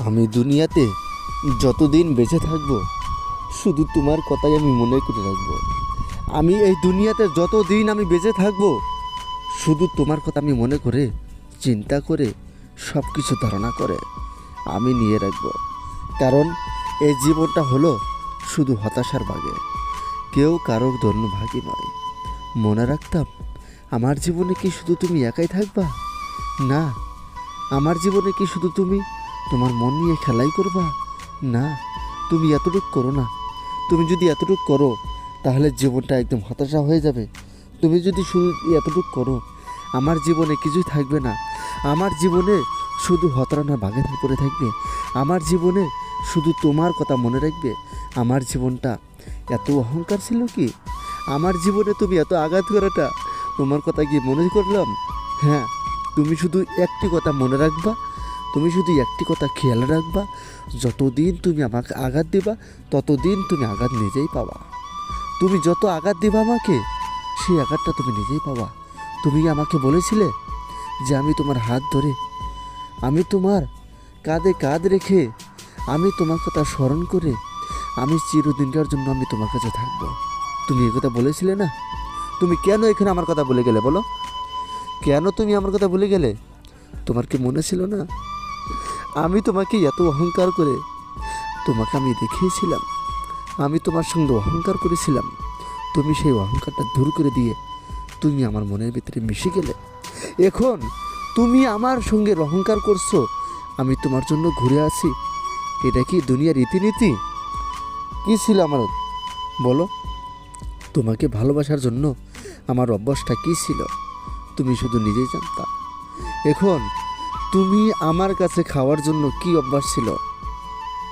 আমি দুনিয়াতে যতদিন বেঁচে থাকব, শুধু তোমার কথাই আমি মনে করে রাখব। আমি এই দুনিয়াতে যতদিন আমি বেঁচে থাকব, শুধু তোমার কথা আমি মনে করে, চিন্তা করে সব কিছু ধারণা করে আমি নিয়ে রাখব। কারণ এই জীবনটা হলো শুধু হতাশার বাগে। কেউ কারোর ধন্য ভাগী নয়। মনে রাখতাম, আমার জীবনে কি শুধু তুমি একাই থাকবা? না, আমার জীবনে কি শুধু তুমি তোমার মন নিয়ে খেলাই করবা? না, তুমি এতটুকু করো না। তুমি যদি এতটুকু করো, তাহলে জীবনটা একদম হতাশা হয়ে যাবে। তুমি যদি শুধু এতটুকু করো, আমার জীবনে কিছুই থাকবে না। আমার জীবনে শুধু হতরানা বাঘের পড়ে থাকবে। আমার জীবনে শুধু তোমার কথা মনে রাখবে। আমার জীবনটা এত অহংকার ছিল কি? আমার জীবনে তুমি এত আঘাত করাটা তোমার কথা কি মনে করলাম? হ্যাঁ তুমি শুধু একটি কথা মনে রাখবা তুমি শুধু একটি কথা খেয়াল রাখবা, যতদিন তুমি আমাকে আঘাত দিবা, ততদিন তুমি আঘাত নিজেই পাবা। তুমি যত আঘাত দিবা আমাকে, সেই আঘাতটা তুমি নিজেই পাবা। তুমি আমাকে বলেছিলে যে আমি তোমার হাত ধরে, আমি তোমার কাঁধে কাঁধ রেখে, আমি তোমার কথা স্মরণ করে, আমি চিরদিনকার জন্য আমি তোমার কাছে থাকব? তুমি এ কথা বলেছিলে না? তুমি কেন এখানে আমার কথা বলে গেলে বলো? কেন তুমি আমার কথা ভুলে গেলে? তোমার কি মনে ছিল না আমি তোমাকে এত অহংকার করে, তোমাকে আমি দেখিয়েছিলাম। আমি তোমার সঙ্গে অহংকার করেছিলাম। তুমি সেই অহংকারটা দূর করে দিয়ে তুমি আমার মনের ভিতরে মিশে গেলে। এখন তুমি আমার সঙ্গে অহংকার করছ, আমি তোমার জন্য ঘুরে আসি এটা কি দুনিয়ার রীতিনীতি? কী ছিল আমার? বলো। তোমাকে ভালোবাসার জন্য আমার অভ্যাসটা কী ছিল? তুমি শুধু নিজেই জানতা। এখন তুমি আমার কাছে খাওয়ার জন্য কি অভ্যাস ছিল?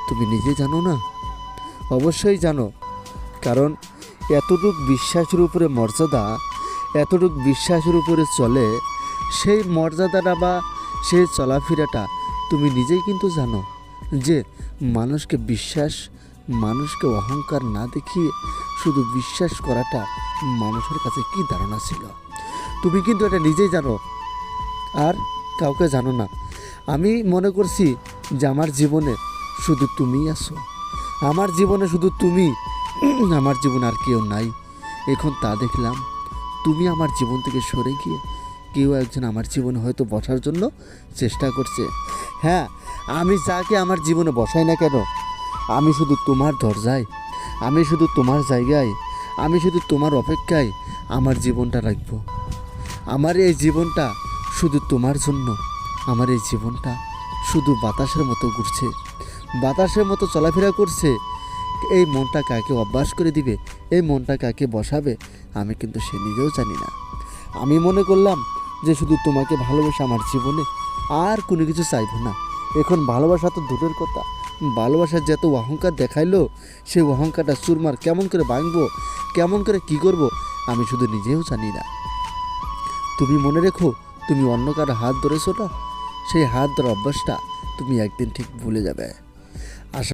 তুমি নিজে জানো না? অবশ্যই জানো, কারণ এতটুক বিশ্বাসের উপরে মর্যাদা, এতটুক বিশ্বাসের উপরে চলে সেই মর্যাদাটা বা সেই চলাফেরাটা তুমি নিজেই কিন্তু জানো যে মানুষকে বিশ্বাস, মানুষকে অহংকার না দেখিয়ে শুধু বিশ্বাস করাটা মানুষের কাছে কি ধারণা ছিল? তুমি কিন্তু এটা নিজেই জানো। আর কাউকে জানো না। আমি মনে করছি যে আমার জীবনে শুধু তুমিই আসো আমার জীবনে শুধু তুমি, আমার জীবনে আর কেউ নাই। এখন তা দেখলাম, তুমি আমার জীবন থেকে সরে গিয়ে কেউ একজন আমার জীবনে হয়তো বসার জন্য চেষ্টা করছে। হ্যাঁ আমি যাকে আমার জীবনে বসাই না কেন, আমি শুধু তোমার দরজায়, আমি শুধু তোমার জায়গায়, আমি শুধু তোমার অপেক্ষায় আমার জীবনটা রাখব। আমার এই জীবনটা শুধু তোমার জন্য। আমার এই জীবনটা শুধু বাতাসের মতো ঘুরছে। বাতাসের মতো চলাফেরা করছে। এই মনটা কাকে অভ্যাস করে দিবে? এই মনটা কাকে বসাবে? আমি কিন্তু সে নিজেও জানি না। আমি মনে করলাম যে শুধু তোমাকে ভালোবেসে আমার জীবনে আর কোনো কিছু চাইব না। এখন ভালোবাসা তো দূরের কথা। ভালোবাসার যত অহংকার দেখাইলো সেই অহংকারটা চুরমার কেমন করে ভাঙবো? কেমন করে কি করব? আমি শুধু নিজেও জানি না। তুমি মনে রেখো তুমি অন্য কারও হাত ধরেছো না? সেই হাত ধরার অভ্যাসটা তুমি একদিন ঠিক ভুলে যাবে।